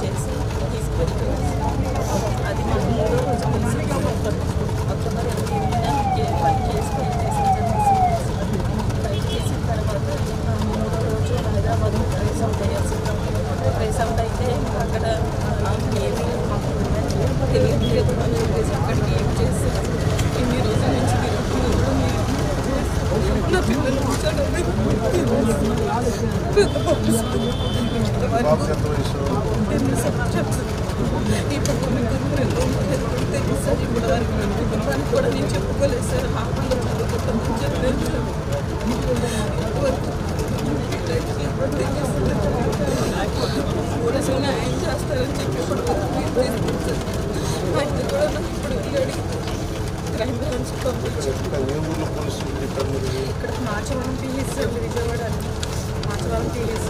చేసి తీసుకెళ్తుంది అది మా ఊళ్ళో అక్టోబర్ అక్టోబర్ చేసి ఫైల్ చేసిన తర్వాత మూడో రోజు హైదరాబాద్ ప్రైస్ అవుట్ అయ్యాల్సి ప్రైస్ అయితే అక్కడ నాకు ఏమి మాకు తెలియట్లేదు చేసి పిల్లలు కూర్చోడానికి సార్ ఇప్పుడు వరకు మేము కుటుంబానికి కూడా నేను చెప్పుకోలేదు సార్. హాస్పిటల్లో చదువుకుంటామని చెప్పలేదు సార్ పోలీసులు న్యాయం చేస్తారని చెప్పి ఇప్పుడు ఆయన కూడా నాకు ఇప్పుడు వెళ్ళాడు క్రైమ్ బ్రాంచ్ మీరు ఇక్కడ మాచవరం పిఎస్ సార్ విజయవాడ అని మాచవరం పిఎస్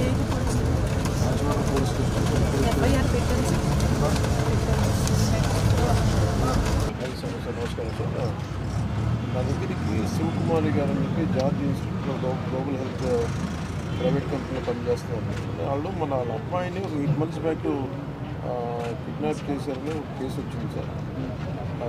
ఏంటి పరిస్థితి? రాజవాడ పోలీస్ స్టేషన్ ఎఫ్ఐఆర్ పెట్టాను సార్ పెట్టాను ఐదు సంవత్సరాలు నమస్కారం సార్ నా దగ్గరికి శివకుమారి గారు అని చెప్పి George Institute of Global Health private కంపెనీలో పనిచేస్తున్నారు వాళ్ళు మన వాళ్ళ అమ్మాయిని ఒక ఎయిట్ మంత్స్ బ్యాక్ కిడ్నాప్ చేశారని ఒక కేసు వచ్చింది సార్ ఆ,